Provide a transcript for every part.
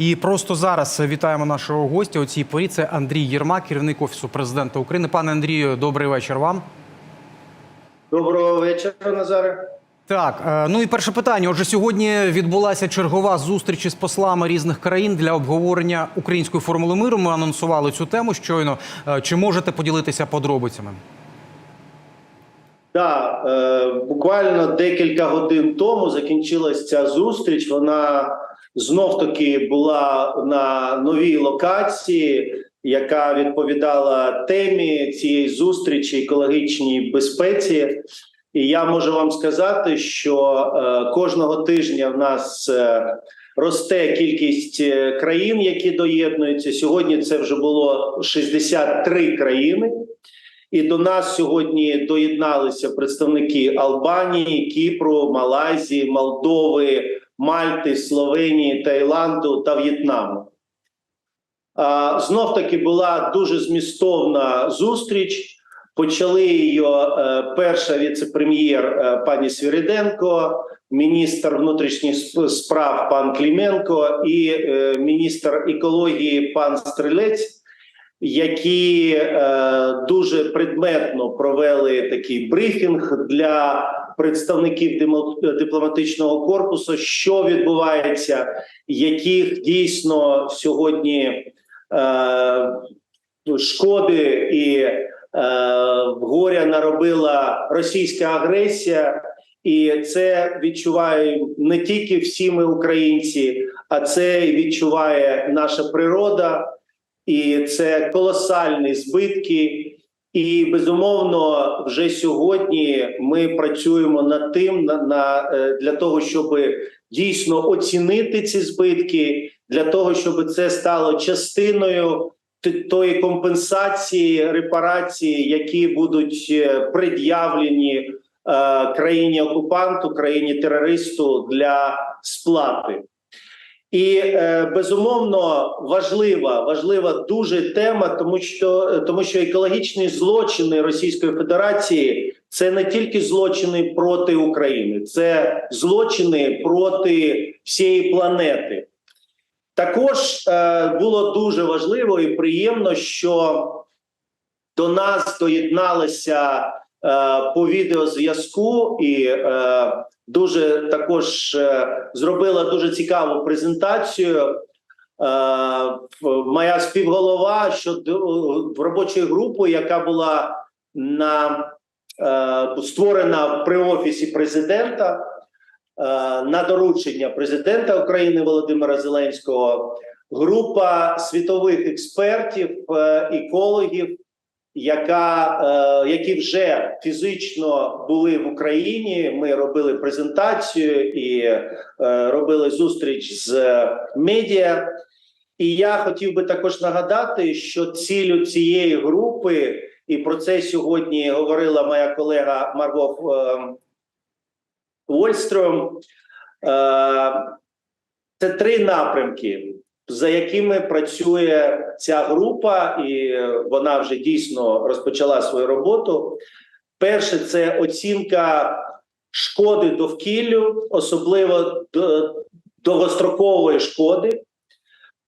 І просто зараз вітаємо нашого гостя у цій порі. Це Андрій Єрмак, керівник офісу президента України. Пане Андрію, добрий вечір вам. Доброго вечора, Назаре. Так, е, ну і перше питання. Отже, сьогодні відбулася чергова зустріч із послами різних країн для обговорення української формули миру. Ми анонсували цю тему щойно. Е, Чи можете поділитися подробицями? Да, е, буквально декілька годин тому закінчилась ця зустріч. Вона знов таки була на новій локації, яка відповідала темі цієї зустрічі екологічній безпеці. І я можу вам сказати, що е, кожного тижня в нас е, росте кількість е, країн, які доєднуються. Сьогодні це вже було 63 країни. І до нас сьогодні доєдналися представники Албанії, Кіпру, Малайзії, Молдови, Мальти, Словенії, Таїланду та В'єтнаму. Знов таки була дуже змістовна зустріч. Почали її е, перша віце-прем'єр е, пані Свіриденко, міністр внутрішніх справ пан Кліменко і е, міністр екології пан Стрелець які дуже предметно провели такий брифінг для представників дипломатичного корпусу, що відбувається, яких дійсно сьогодні е, шкоди і е, горя наробила російська агресія. І це відчувають не тільки всі ми українці, а це відчуває наша природа, і це колосальні збитки. І безумовно, вже сьогодні ми працюємо над тим, на, на е, для того, щоб дійсно оцінити ці збитки, для того, щоб це стало частиною тої компенсації, репарації, які будуть е, пред'явлені е, країні окупанту, країні терористу для сплати. І е, безумовно важлива, важлива дуже тема, тому що тому що екологічні злочини Російської Федерації це не тільки злочини проти України, це злочини проти всієї планети. Також е, було дуже важливо і приємно, що до нас доєдналися е, по відеозв'язку і дуже також е, зробила дуже цікаву презентацію. Е, моя співголова щодо в робочої групи, яка була на е, створена при офісі президента е, на доручення президента України Володимира Зеленського. Група світових експертів, е, екологів, яка, е, які вже фізично були в Україні. Ми робили презентацію і е, робили зустріч з медіа. І я хотів би також нагадати, що цілю цієї групи, і про це сьогодні говорила моя колега Марго е, Вольстром. Е, це три напрямки, за якими працює ця група, і вона вже дійсно розпочала свою роботу. Перше це оцінка шкоди довкіллю, особливо довгострокової шкоди.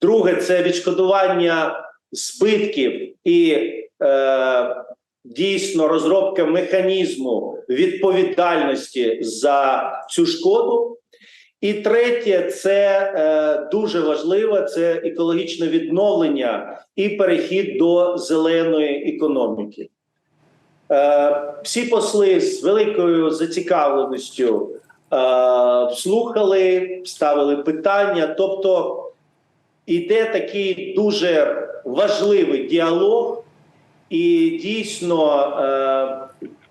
Друге це відшкодування збитків і е, дійсно розробка механізму відповідальності за цю шкоду. І третє, це е, дуже важливо, це екологічне відновлення і перехід до зеленої економіки. Е, всі посли з великою зацікавленістю е, слухали, ставили питання. Тобто іде такий дуже важливий діалог, і дійсно е,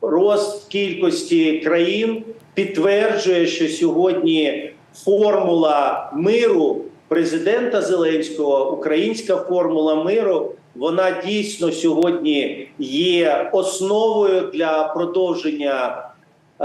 рост кількості країн підтверджує, що сьогодні формула миру президента Зеленського, українська формула миру, вона дійсно сьогодні є основою для продовження е,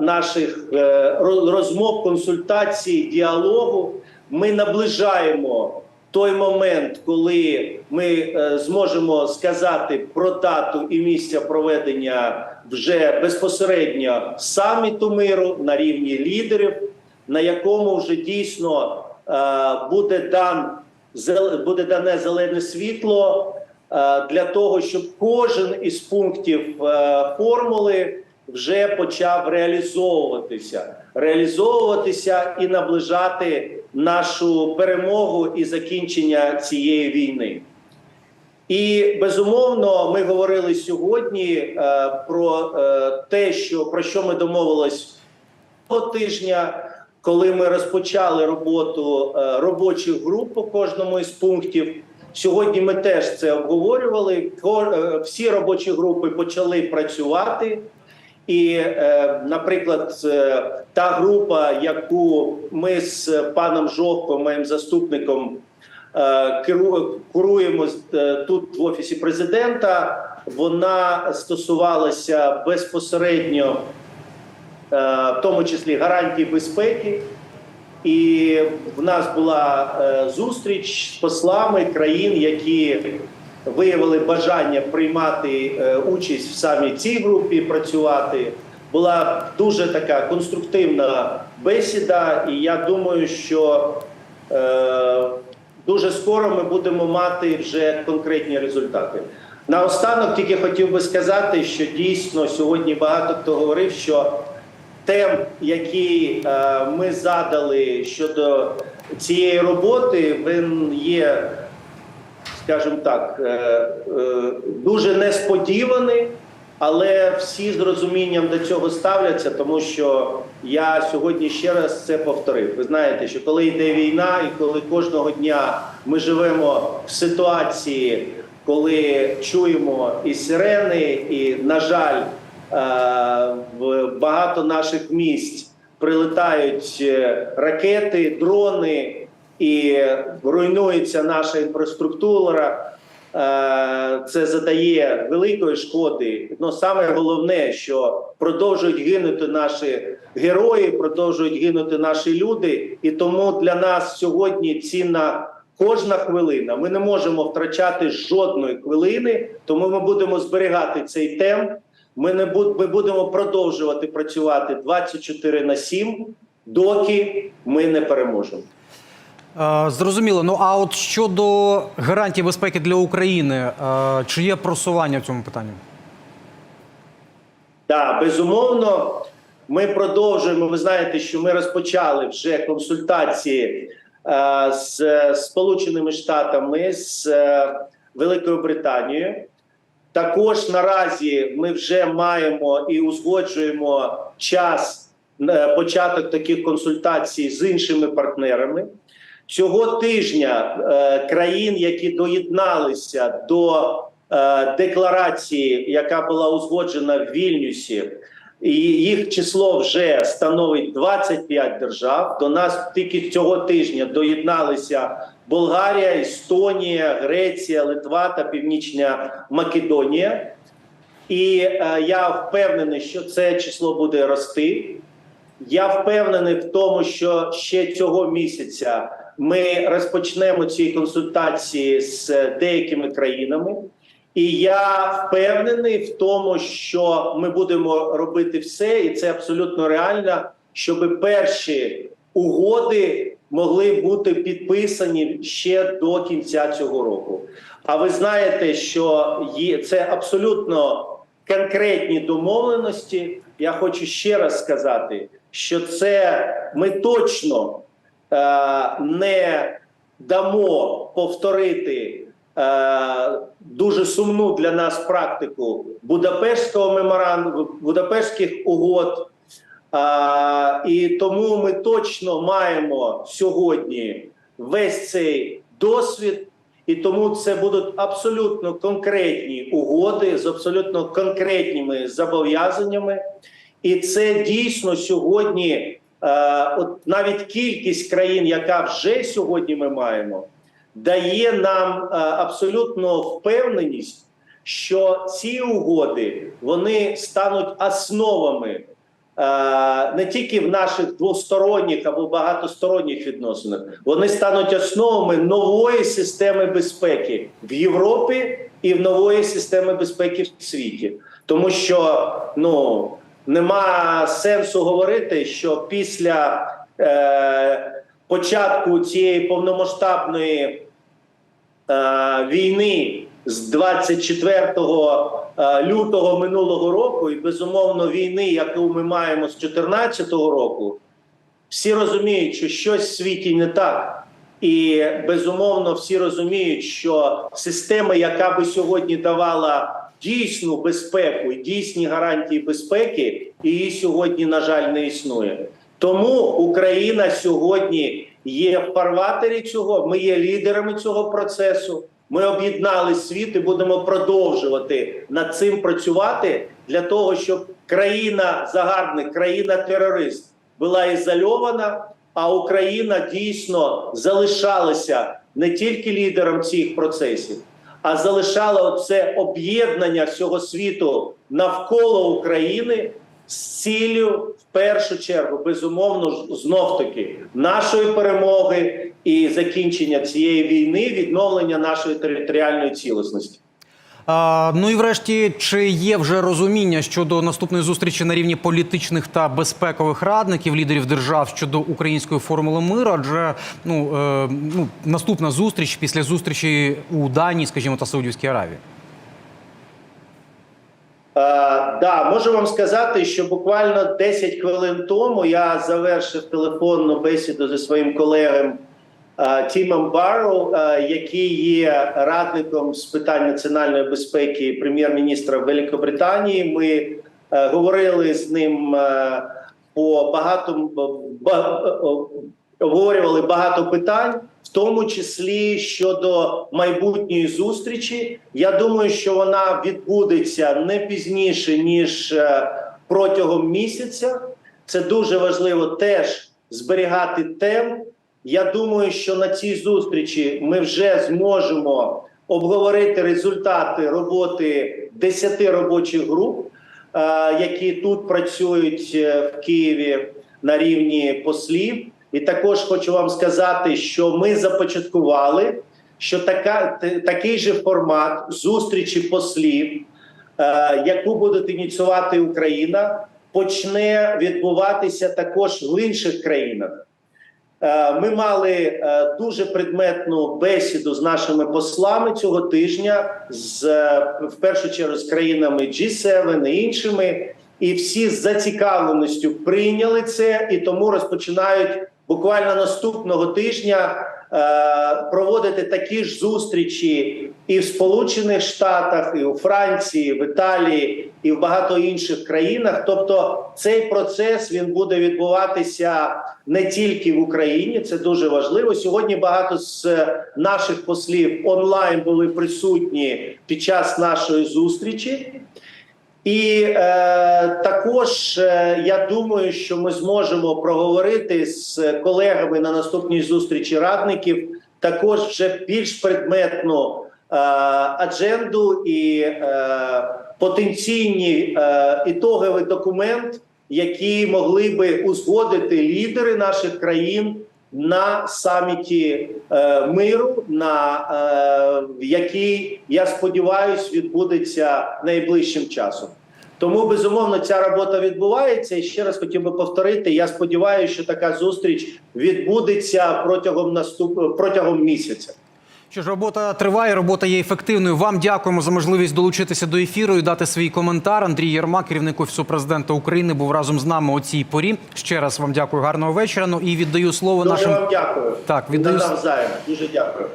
наших е, розмов, консультацій, діалогу. Ми наближаємо той момент, коли ми е, зможемо сказати про дату і місця проведення вже безпосередньо саміту миру на рівні лідерів, на якому вже дійсно буде дан буде дане зелене світло е, для того, щоб кожен із пунктів е, формули вже почав реалізовуватися, реалізовуватися і наближати нашу перемогу і закінчення цієї війни. І безумовно, ми говорили сьогодні е, про е, те, що про що ми домовились цього тижня, коли ми розпочали роботу е, робочих груп по кожному із пунктів. Сьогодні ми теж це обговорювали. Е, Всі робочі групи почали працювати. І, е, наприклад, та група, яку ми з паном Жовком, моїм заступником, керу- куруємо е, тут в офісі президента, вона стосувалася безпосередньо, в тому числі гарантій безпеки. І в нас була е, зустріч з послами країн, які виявили бажання приймати е, участь в самій цій групі, працювати. Була дуже така конструктивна бесіда, і я думаю, що е, дуже скоро ми будемо мати вже конкретні результати. Наостанок тільки хотів би сказати, що дійсно сьогодні багато хто говорив, що тем, які е, ми задали щодо цієї роботи, він є, скажімо так, е, е, дуже несподіваний, але всі з розумінням до цього ставляться, тому що я сьогодні ще раз це повторив. Ви знаєте, що коли йде війна, і коли кожного дня ми живемо в ситуації, коли чуємо і сирени, і, на жаль, в багато наших місць прилетають е, ракети, дрони і руйнується наша інфраструктура. Е, Це задає великої шкоди. Ну саме головне, що продовжують гинути наші герої, продовжують гинути наші люди, і тому для нас сьогодні цінна кожна хвилина. Ми не можемо втрачати жодної хвилини, тому ми будемо зберігати цей темп. Ми не буд- ми будемо продовжувати працювати 24 на 7, доки ми не переможемо. Зрозуміло. Ну а от щодо гарантій безпеки для України, чи є просування в цьому питанні? Так, безумовно, ми продовжуємо. Ви знаєте, що ми розпочали вже консультації з Сполученими Штатами з е, Великою Британією. Також наразі ми вже маємо і узгоджуємо час е, початок таких консультацій з іншими партнерами. Цього тижня е, країн, які доєдналися до е, декларації, яка була узгоджена в Вільнюсі, і їх число вже становить 25 держав. До нас тільки цього тижня доєдналися Болгарія, Естонія, Греція, Литва та Північна Македонія. І е, я впевнений, що це число буде рости. Я впевнений в тому, що ще цього місяця ми розпочнемо ці консультації з деякими країнами. І я впевнений в тому, що ми будемо робити все, і це абсолютно реально, щоб перші угоди могли бути підписані ще до кінця цього року. А ви знаєте, що це абсолютно конкретні домовленості. Я хочу ще раз сказати, що це ми точно е, не дамо повторити е, дуже сумну для нас практику Будапештського меморандуму, Будапештських угод. А, і тому ми точно маємо сьогодні весь цей досвід, і тому це будуть абсолютно конкретні угоди з абсолютно конкретними зобов'язаннями. І це дійсно сьогодні, е, от навіть кількість країн, яка вже сьогодні ми маємо, дає нам е, абсолютно впевненість, що ці угоди вони стануть основами не тільки в наших двосторонніх або багатосторонніх відносинах, вони стануть основами нової системи безпеки в Європі і в нової системи безпеки в світі, тому що ну нема сенсу говорити, що після е, початку цієї повномасштабної е, війни з 24 е, лютого минулого року, і безумовно війни, яку ми маємо з 2014 року, всі розуміють, що щось в світі не так. І безумовно всі розуміють, що система, яка би сьогодні давала дійсну безпеку і дійсні гарантії безпеки, її сьогодні, на жаль, не існує. Тому Україна сьогодні є в фарватері цього. Ми є лідерами цього процесу. Ми об'єднали світ і будемо продовжувати над цим працювати для того, щоб країна-загарбник, країна-терорист була ізольована, а Україна дійсно залишалася не тільки лідером цих процесів, а залишала це об'єднання всього світу навколо України з ціллю в першу чергу, безумовно, знов таки нашої перемоги і закінчення цієї війни, відновлення нашої територіальної цілісності. А, ну і врешті, чи є вже розуміння щодо наступної зустрічі на рівні політичних та безпекових радників лідерів держав щодо української формули миру? Адже ну, е, ну наступна зустріч після зустрічі у Данії, скажімо, та Саудівській Аравії. Е, да, можу вам сказати, що буквально 10 хвилин тому я завершив телефонну бесіду зі своїм колегом е, Тімом Барроу, е, який є радником з питань національної безпеки прем'єр-міністра Великобританії. Ми говорили з ним по багато ба- обговорювали багато питань, в тому числі щодо майбутньої зустрічі. Я думаю, що вона відбудеться не пізніше ніж е, протягом місяця. Це дуже важливо теж зберігати темп. Я думаю, що на цій зустрічі ми вже зможемо обговорити результати роботи 10 робочих груп, е, які тут працюють е, в Києві на рівні послів. І також хочу вам сказати, що ми започаткували, що така, такий же формат зустрічі послів, е, яку буде ініціювати Україна, почне відбуватися також в інших країнах. Е, Ми мали е, дуже предметну бесіду з нашими послами цього тижня, з е, в першу чергу з країнами G7 і іншими, і всі з зацікавленістю прийняли це, і тому розпочинають буквально наступного тижня е, проводити такі ж зустрічі і в Сполучених Штатах, і у Франції, в Італії, і в багато інших країнах. Тобто цей процес він буде відбуватися не тільки в Україні. Це дуже важливо. Сьогодні багато з наших послів онлайн були присутні під час нашої зустрічі. І е, також е, я думаю, що ми зможемо проговорити з колегами на наступній зустрічі радників також вже більш предметну е, адженду і е, потенційні е, ітоговий документ, які могли би узгодити лідери наших країн на саміті е, миру, на е, який я сподіваюся відбудеться найближчим часом. Тому безумовно ця робота відбувається. І ще раз хотів би повторити. Я сподіваюся, що така зустріч відбудеться протягом наступ протягом місяця. Що ж, робота триває, робота є ефективною. Вам дякуємо за можливість долучитися до ефіру і дати свій коментар. Андрій Єрмак, керівник офісу президента України, був разом з нами у цій порі. Ще раз вам дякую, гарного вечора. Ну і віддаю слово Дуже нашим вам дякую. Так, віддаю. Дуже дякую.